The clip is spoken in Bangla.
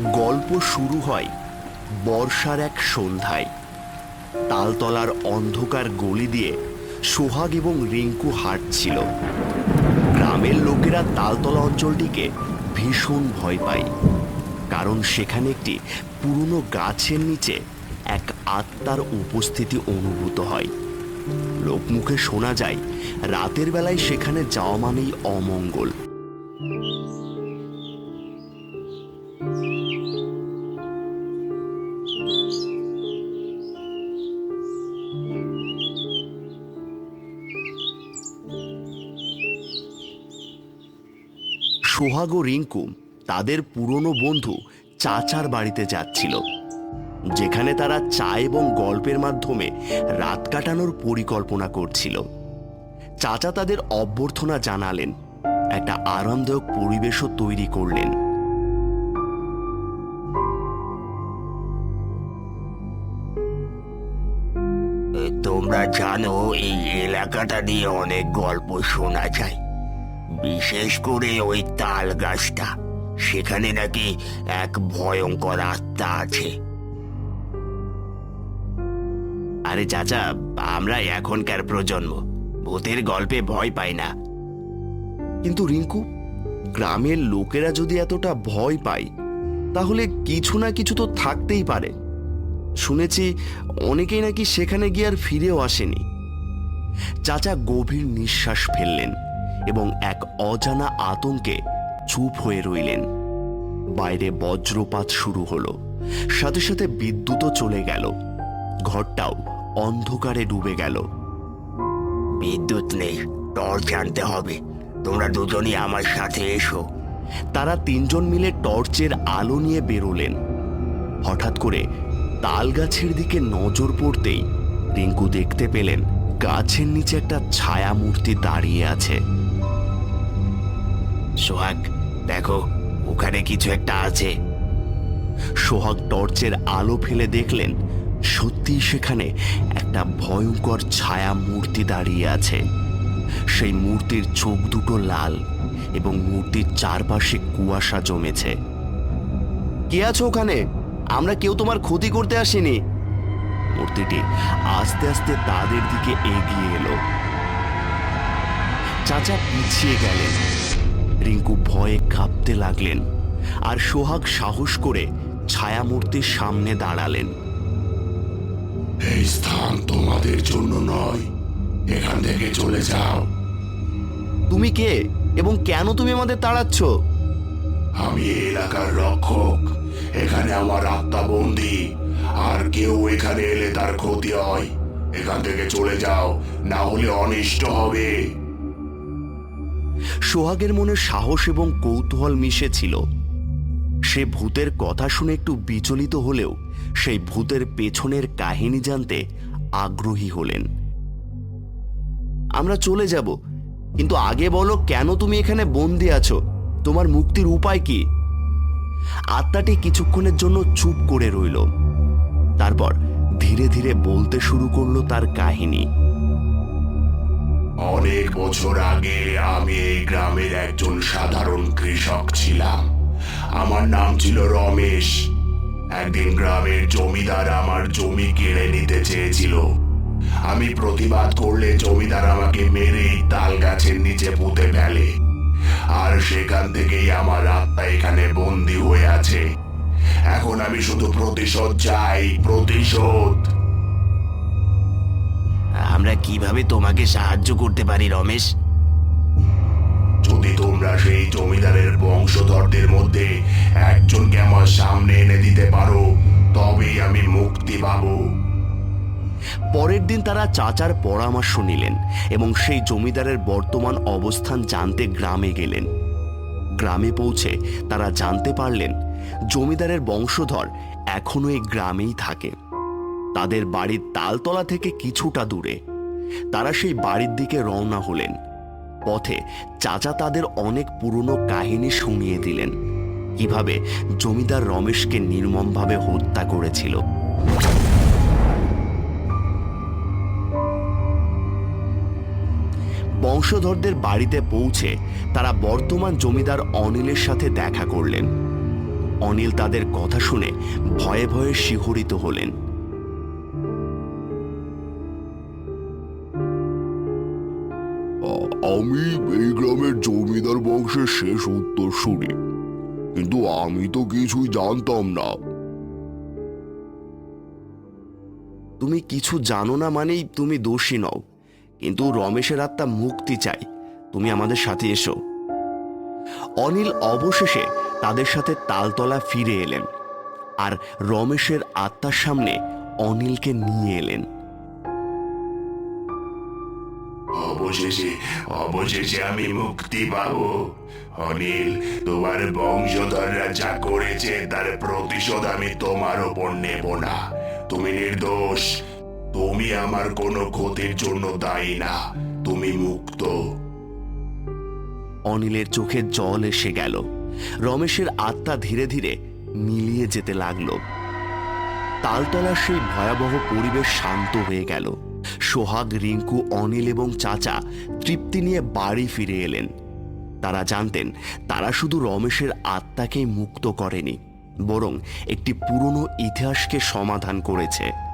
গল্প শুরু হয় বর্ষার এক সন্ধ্যায়। তালতলার অন্ধকার গলি দিয়ে সোহাগ এবং রিঙ্কু হাঁটছিল। গ্রামের লোকেরা তালতলা অঞ্চলটিকে ভীষণ ভয় পায়, কারণ সেখানে একটি পুরনো গাছের নিচে এক আত্মার উপস্থিতি অনুভূত হয়। লোকমুখে শোনা যায়, রাতের বেলায় সেখানে যাওয়া মানেই অমঙ্গল। সোহাগ রিঙ্কু তাদের পুরনো বন্ধু চাচার বাড়িতে যাচ্ছিল, যেখানে তারা চা এবং গল্পের মাধ্যমে রাত কাটানোর পরিকল্পনা করছিল। চাচা তাদের অভ্যর্থনা জানালেন, একটা আরামদায়ক পরিবেশও তৈরি করলেন। তোমরা জানো, এই এলাকাটা নিয়ে অনেক গল্প শোনা যায়। বিশেষ করে ওই তাল গাছটা। সেখানে নাকি এক ভয়ঙ্কর আত্মা আছে। আরে চাচা, আমরা এখনকার প্রজন্ম। ভূতের গল্পে ভয় পাই না। কিন্তু রিঙ্কু, গ্রামের লোকেরা যদি এতটা ভয় পায়, তাহলে কিছু না কিছু তো থাকতেই পারে। শুনেছি অনেকেই নাকি সেখানে গিয়ে আর ফিরেও আসেনি। চাচা গভীর নিঃশ্বাস ফেললেন। এবং এক অজানা আতঙ্কে চুপ হয়ে রইলেন। বাইরে বজ্রপাত শুরু হলো। সাথে সাথে বিদ্যুৎও চলে গেল। ঘরটাও অন্ধকারে ডুবে গেল। বিদ্যুৎ নেই টর্চ আনতে হবে। তোমরা দুজনই আমার সাথে এসো। তারা তিনজন মিলে টর্চের আলো নিয়ে বেরোলেন। হঠাৎ করে তাল গাছের দিকে নজর পড়তেই রিঙ্কু দেখতে পেলেন গাছের নিচে একটা ছায়া মূর্তি দাঁড়িয়ে আছে। সোহাগ, দেখো, ওখানে কিছু একটা আছে। সোহাগ টর্চের আলো ফেলে দেখলেন, সত্যি সেখানে একটা ভয়ঙ্কর ছায়া মূর্তি দাঁড়িয়ে আছে। সেই মূর্তির চোখ দুটো লাল এবং মূর্তির চারপাশে কুয়াশা জমেছে। কে আছো ওখানে? আমরা কেউ তোমার ক্ষতি করতে আসিনি। মূর্তিটি আস্তে আস্তে তাদের দিকে এগিয়ে এলো। চাচা পিছিয়ে গেলেন। রিঙ্কু ভয়ে কাঁপতে লাগলেন আর সোহাগ সাহস করে ছায়ামূর্তির সামনে দাঁড়ালেন। এই স্থান তোমাদের জন্য নয়। এখান থেকে চলে যাও। তুমি কে এবং কেন তুমি আমাদের তাড়াচ্ছ? আমি এলাকার রক্ষক। এখানে আমার আত্মা বন্দি। আর কেউ এখানে এলে তার ক্ষতি হয়। এখান থেকে চলে যাও না হলে অনিষ্ট হবে। সোহাগের মনে সাহস এবং কৌতূহল মিশে ছিল সে ভূতের কথা শুনে একটু বিচলিত হলেও সেই ভূতের পেছনের কাহিনী জানতে আগ্রহী হলেন। আমরা চলে যাব, কিন্তু আগে বলো কেন তুমি এখানে বন্দি আছো? তোমার মুক্তির উপায় কি? আত্মাটি কিছুক্ষণের জন্য চুপ করে রইল। তারপর ধীরে ধীরে বলতে শুরু করল তার কাহিনী। অনেক বছর আগে আমি এই গ্রামের একজন সাধারণ কৃষক ছিলাম। আমার নাম ছিল রমেশ। একদিন গ্রামের জমিদার আমার জমি কেড়ে নিতে চেয়েছিল। আমি প্রতিবাদ করলে জমিদার আমাকে মেরেই তাল গাছের নিচে পুঁতে ফেলে। আর সেখান থেকেই আমার আত্মা এখানে বন্দি হয়ে আছে। এখন আমি শুধু প্রতিশোধ চাই, প্রতিশোধ। আমরা কীভাবে তোমাকে সাহায্য করতে পারি রমেশ? যদি তোমরা সেই জমিদারের বংশধরদের মধ্যে একজনকে আমার সামনে এনে দিতে পারো তবেই আমি মুক্তি পাবো। পরের দিন তারা চাচার পরামর্শ নিলেন এবং সেই জমিদারের বর্তমান অবস্থান জানতে গ্রামে গেলেন। গ্রামে পৌঁছে তারা জানতে পারলেন জমিদারের বংশধর এখনও এই গ্রামেই থাকে। তাদের বাড়ির তালতলা থেকে কিছুটা দূরে। তারা সেই বাড়ির দিকে রওনা হলেন। পথে চাচা তাদের অনেক পুরনো কাহিনী শুনিয়ে দিলেন। কীভাবে জমিদার রমেশকে নির্মমভাবে হত্যা করেছিল। বংশধরদের বাড়িতে পৌঁছে তারা বর্তমান জমিদার অনিলের সাথে দেখা করলেন। অনিল তাদের কথা শুনে ভয়ে ভয়ে শিহরিত হলেন। আমি এই গ্রামের জমিদার বংশের শেষ উত্তর উত্তরসূরি। কিন্তু আমি তো কিছুই জানতাম না। তুমি কিছু জানো না মানেই তুমি দোষী নও। কিন্তু রমেশের আত্মা মুক্তি চাই। তুমি আমাদের সাথে এসো। অনিল অবশেষে তাদের সাথে তালতলা ফিরে এলেন। আর রমেশের আত্মার সামনে অনিলকে নিয়ে এলেন। অবশেষে অবশেষে আমি মুক্তি পাবো। অনিল, তোমার বংশধররা যা করেছে তার প্রতিশোধ আমি তোমার ওপর নেব না। তুমি নির্দোষ। তুমি আমার কোনো ক্ষতির জন্য দায়ী না। তুমি মুক্ত। অনিলের চোখে জল এসে গেল। রমেশের আত্মা ধীরে ধীরে মিলিয়ে যেতে লাগল। তালতলার সেই ভয়াবহ পরিবেশ শান্ত হয়ে গেল। সোহাগ, রিঙ্কু, অনিল এবং চাচা তৃপ্তি নিয়ে বাড়ি ফিরে এলেন। তারা জানতেন, তারা শুধু রমেশের আত্মাকেই মুক্ত করেনি, বরং একটি পুরনো ইতিহাসকে সমাধান করেছে।